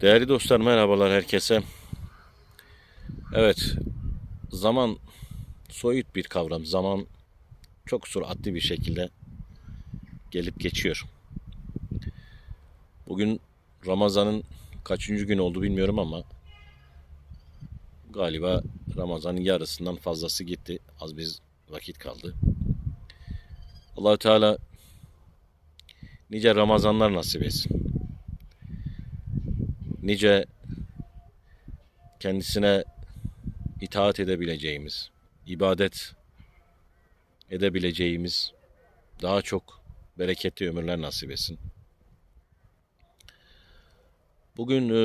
Değerli dostlar merhabalar herkese. Evet, zaman soyut bir kavram. Zaman çok süratli bir şekilde gelip geçiyor. Bugün Ramazan'ın kaçıncı gün oldu bilmiyorum ama galiba Ramazan'ın yarısından fazlası gitti. Az bir vakit kaldı. Allahü Teala nice Ramazanlar nasip etsin. Nice kendisine itaat edebileceğimiz, ibadet edebileceğimiz daha çok bereketli ömürler nasip etsin. Bugün e,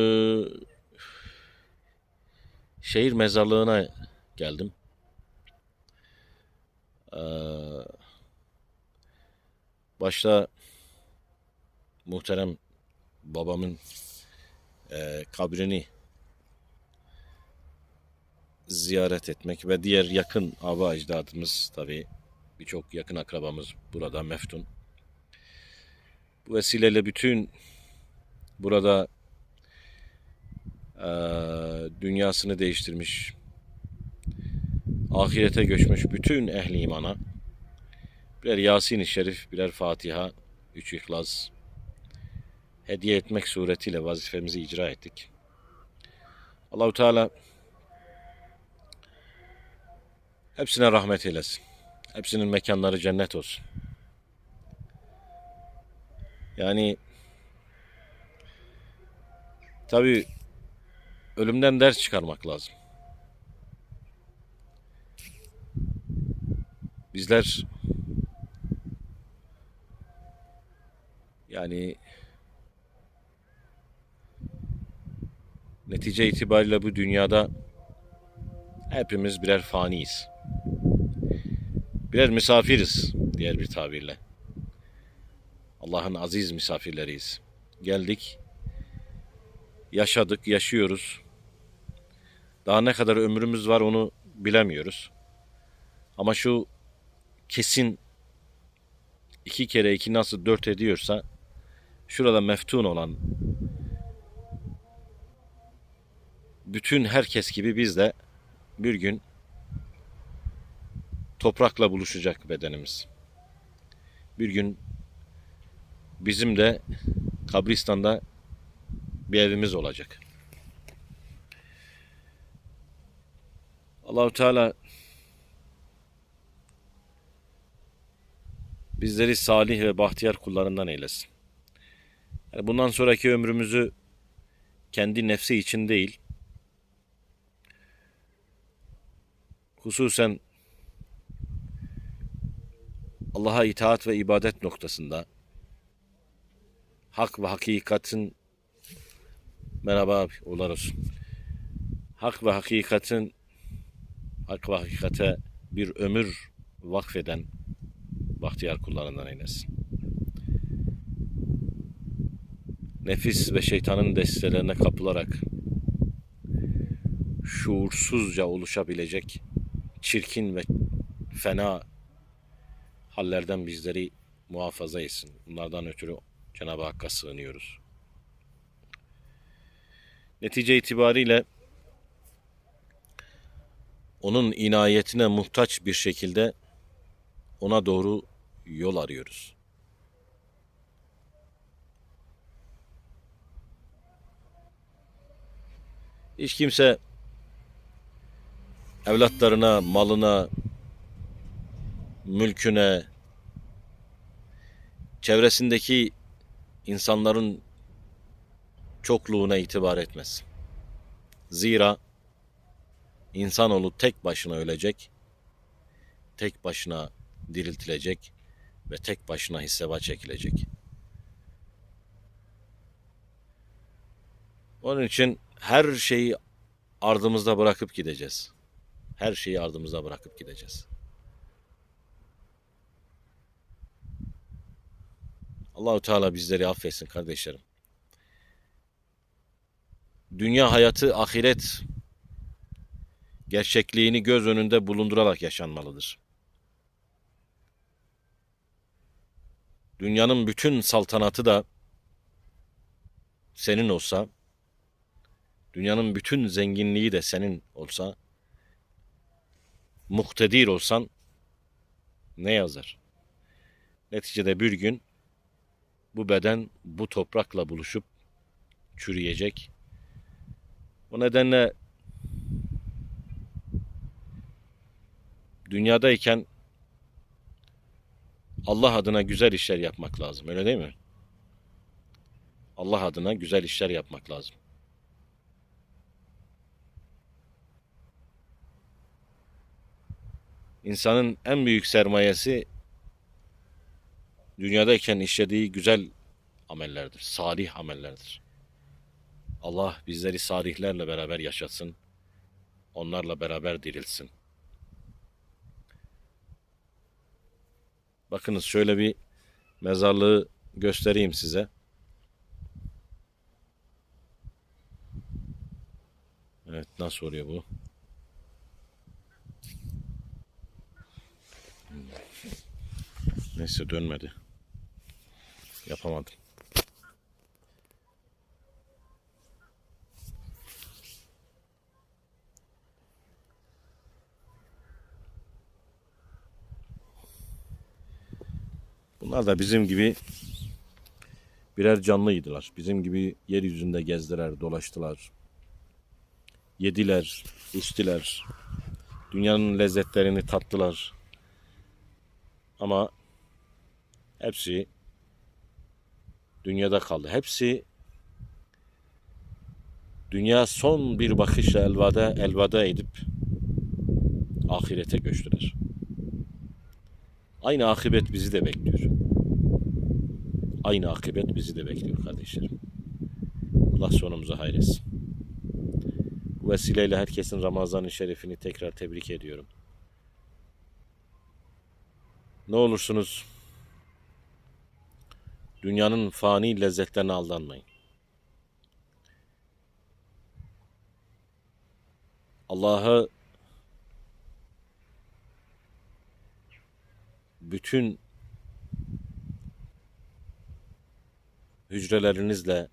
şehir mezarlığına geldim. E, başta muhterem babamın e, kabrini ziyaret etmek ve diğer yakın aba ecdadımız tabii birçok yakın akrabamız burada meftun. Bu vesileyle bütün burada e, dünyasını değiştirmiş, ahirete göçmüş bütün ehli imana birer Yasin-i Şerif, birer Fatiha, üç İhlas hediye etmek suretiyle vazifemizi icra ettik. Allahu Teala hepsine rahmet eylesin. Hepsinin mekanları cennet olsun. Yani tabi ölümden ders çıkarmak lazım. Bizler yani netice itibariyle bu dünyada hepimiz birer faniyiz. Birer misafiriz diğer bir tabirle. Allah'ın aziz misafirleriyiz. Geldik, yaşadık, yaşıyoruz. Daha ne kadar ömrümüz var onu bilemiyoruz. Ama şu kesin iki kere iki nasıl dört ediyorsa şurada meftun olan bütün herkes gibi biz de bir gün toprakla buluşacak bedenimiz. Bir gün bizim de kabristanda bir evimiz olacak. Allahu Teala bizleri salih ve bahtiyar kullarından eylesin. Yani bundan sonraki ömrümüzü kendi nefsi için değil, hususen Allah'a itaat ve ibadet noktasında hak ve hakikatin merhaba abi ular olsun. Hak ve hakikatin hak ve hakikate bir ömür vakfeden bahtiyar kullarından eylesin. Nefis ve şeytanın destelerine kapılarak şuursuzca oluşabilecek çirkin ve fena hallerden bizleri muhafaza etsin. Bunlardan ötürü Cenab-ı Hakk'a sığınıyoruz. Netice itibariyle onun inayetine muhtaç bir şekilde ona doğru yol arıyoruz. Hiç kimse evlatlarına, malına, mülküne, çevresindeki insanların çokluğuna itibar etmez. Zira insanoğlu tek başına ölecek, tek başına diriltilecek ve tek başına hisseba çekilecek. Onun için her şeyi ardımızda bırakıp gideceğiz. Her şeyi ardımızda bırakıp gideceğiz. Allahu Teala bizleri affetsin kardeşlerim. Dünya hayatı ahiret gerçekliğini göz önünde bulundurarak yaşanmalıdır. Dünyanın bütün saltanatı da senin olsa dünyanın bütün zenginliği de senin olsa, muktedir olsan ne yazar? Neticede bir gün bu beden bu toprakla buluşup çürüyecek. O nedenle dünyadayken Allah adına güzel işler yapmak lazım. Öyle değil mi? Allah adına güzel işler yapmak lazım. İnsanın en büyük sermayesi dünyadayken işlediği güzel amellerdir. Salih amellerdir. Allah bizleri salihlerle beraber yaşatsın. Onlarla beraber dirilsin. Bakınız şöyle bir mezarlığı göstereyim size. Evet nasıl oluyor bu? Neyse dönmedi. Yapamadım. Bunlar da bizim gibi birer canlıydılar. Bizim gibi yeryüzünde gezdiler, dolaştılar. Yediler, içtiler. Dünyanın lezzetlerini tattılar. Ama hepsi dünyada kaldı. Hepsi dünya son bir bakışla elvada elvada edip ahirete göçtüler. Aynı akıbet bizi de bekliyor. Aynı akıbet bizi de bekliyor kardeşlerim. Allah sonumuzu hayretsin. Bu vesileyle herkesin Ramazan-ı Şerifini tekrar tebrik ediyorum. Ne olursunuz dünyanın fani lezzetlerine aldanmayın. Allah'ı bütün hücrelerinizle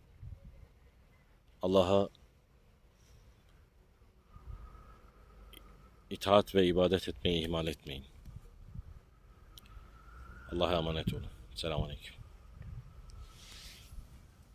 Allah'a itaat ve ibadet etmeyi ihmal etmeyin. Allah'a emanet olun. Selamun Aleyküm.